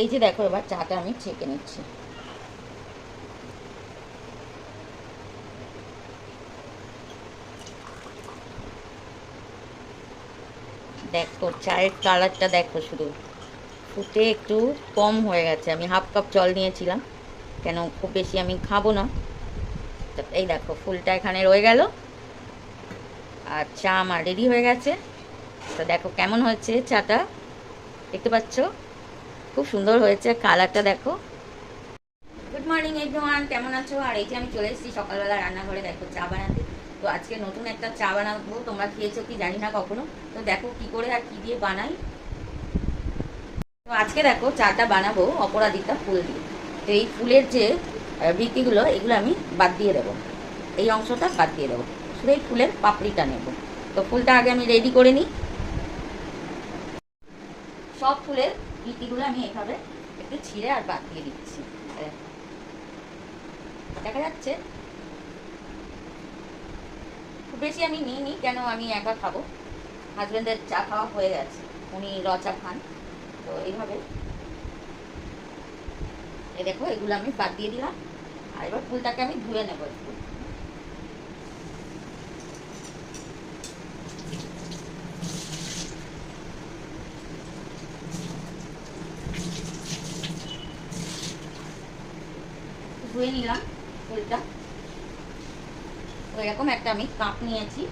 এই যে দেখো এবার চাটা আমি ছেঁকে নিচ্ছি। দেখো চায়ের কালারটা দেখো শুধু। ফুটে একটু কম হয়ে গেছে। আমি হাফ কাপ জল নিয়েছিলাম। কেন খুব বেশি আমি খাব না। এই দেখো, ফুলটা এখানে রয়ে গেল। আর চা আমার রেডি হয়ে গেছে। তো দেখো কেমন হয়েছে চাটা? দেখতে পাচ্ছ? খুব সুন্দর হয়েছে, কালারটা দেখো। গুড মর্নিং এভরিওয়ান কেমন আছো? আর এই যে আমি চলে এসেছি সকালবেলা রান্নাঘরে, দেখো চা বানাতে। তো আজকে নতুন একটা চা বানাবো, তোমরা খেয়েছো কি জানি না কখনো। তো দেখো কি করে আর কি দিয়ে বানাই। তো আজকে দেখো চাটা বানাবো অপরাজিতা ফুল দিয়ে। তো এই ফুলের যে বৃত্তিগুলো, এগুলো আমি বাদ দিয়ে দেবো। এই অংশটা বাদ দিয়ে দেবো। শুধু এই ফুলের পাপড়িটা নেব। তো ফুলটা আগে আমি রেডি করে নিই। সব ফুলের বৃত্তিগুলো আমি এভাবে একটু ছিঁড়ে আর বাদ দিয়ে দিচ্ছি। দেখা যাচ্ছে খুব বেশি আমি নিইনি, কেন আমি একা খাব। হাজব্যান্ডের চা খাওয়া হয়ে গেছে, উনি রচা খান। তো এইভাবে। এই দেখো, এগুলো আমি বাদ দিয়ে দিলাম। আর এবার ফুলটাকে আমি ধুয়ে নেব একটু। ধুয়ে নিলাম, ফুলটা। এরকম একটা আমি কাপ নিয়েছি।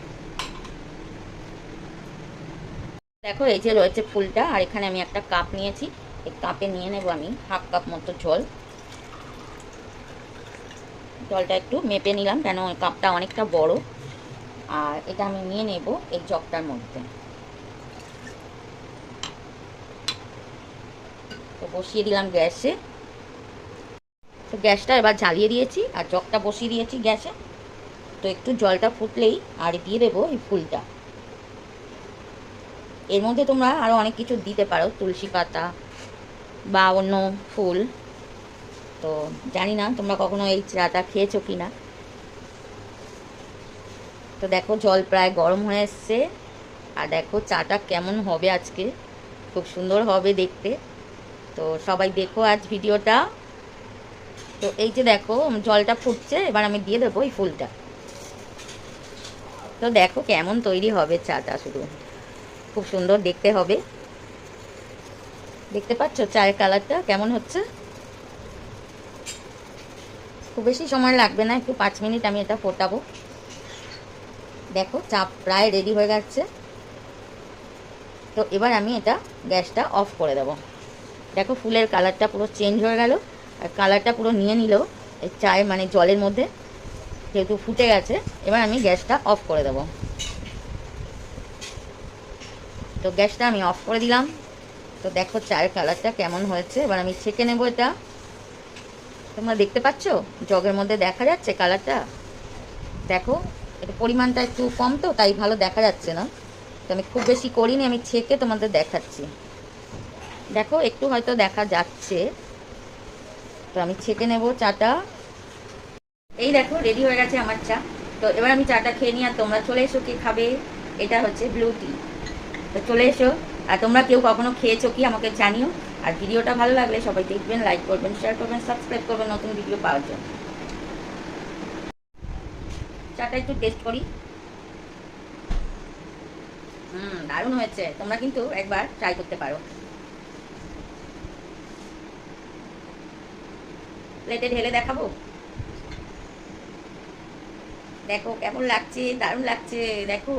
দেখো, এই যে রয়েছে ফুলটা, আর এখানে আমি একটা কাপ নিয়েছি। এই কাপে নিয়ে নেব আমি হাফ কাপ মতো জল। জলটা একটু মেপে নিলাম, কেন ওই কাপটা অনেকটা বড়। আর এটা আমি নিয়ে নেব এই জগটার মধ্যে। তো বসিয়ে দিলাম গ্যাসে। তো গ্যাসটা এবার জ্বালিয়ে দিয়েছি, আর জগটা বসিয়ে দিয়েছি গ্যাসে। তো একটু জলটা ফুটলেই আর দিয়ে দেবো এই ফুলটা। এর মধ্যে তোমরা আরও অনেক কিছু দিতে পারো, তুলসী পাতা বা অন্য ফুল। তো জানি না তোমরা কখনো এই চাটা খেয়েছো কি না তো দেখো জল প্রায় গরম হয়ে এসছে, আর দেখো চাটা কেমন হবে আজকে। খুব সুন্দর হবে দেখতে। তো সবাই দেখো আজ ভিডিওটা। তো এই যে দেখো জলটা ফুটছে, এবার আমি দিয়ে দেবো এই ফুলটা। তো দেখো কেমন তৈরি হবে চাটা শুধু। খুব সুন্দর দেখতে হবে। দেখতে পাচ্ছ চায়ের কালারটা কেমন হচ্ছে? খুব বেশি সময় লাগবে না, একটু পাঁচ মিনিট আমি এটা ফোটাবো। দেখো চা প্রায় রেডি হয়ে যাচ্ছে তো এবার আমি এটা গ্যাসটা অফ করে দেবো। দেখো ফুলের কালারটা পুরো চেঞ্জ হয়ে গেল। আর কালারটা পুরো নিয়ে নিল, এই চায়ের মানে জলের মধ্যে, যেহেতু ফুটে গেছে, এবার আমি গ্যাসটা অফ করে দেবো। তো গ্যাসটা আমি অফ করে দিলাম। তো দেখো চায়ের কালারটা কেমন হয়েছে, এবার আমি ছেঁকে নেব এটা। তোমরা দেখতে পাচ্ছ? জগের মধ্যে দেখা যাচ্ছে কালারটা? দেখো এটা পরিমাণটা একটু কম তো, তাই ভালো দেখা যাচ্ছে না। তো আমি খুব বেশি করিনি, আমি ছেঁকে তোমাদের দেখাচ্ছি। দেখো, একটু হয়তো দেখা যাচ্ছে। তো আমি ছেঁকে নেব চাটা। এই দেখো রেডি হয়ে গেছে আমার চা। তো এবার আমি চাটা খেয়ে নিই, আর তোমরা চলে এসো কি খাবে? এটা হচ্ছে ব্লু টি তো চলে এসো, আর তোমরা কেউ কখনো খেয়েছো কি? আমাকে জানিও। আর ভিডিওটা ভালো লাগলে সবাই দেখবেন লাইক করবেন শেয়ার করবেন সাবস্ক্রাইব করবেন নতুন ভিডিও পাওয়ার জন্য। চাটা একটু টেস্ট করি। হুম, দারুণ হয়েছে। তোমরা কিন্তু একবার ট্রাই করতে পারো। প্লেটে ঢেলে দেখাবো? দেখো, কেমন লাগছে? দারুণ লাগছে, দেখো।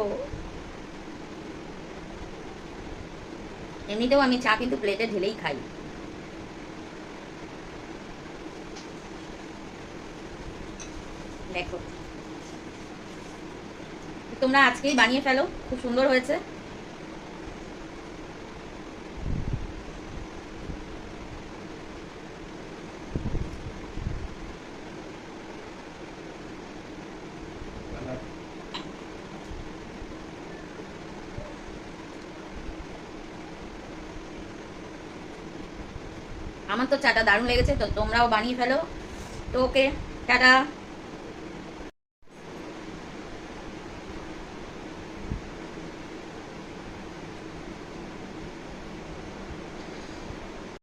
এমনিতেও আমি চা কিন্তু প্লেটে ঢেলেই খাই। দেখো। তোমরা আজকেই বানিয়ে ফেলো, খুব সুন্দর হয়েছে। আমার তো চাটা দারুণ লেগেছে তো তোমরাও বানিয়ে ফেলো। তো ওকে টাটা।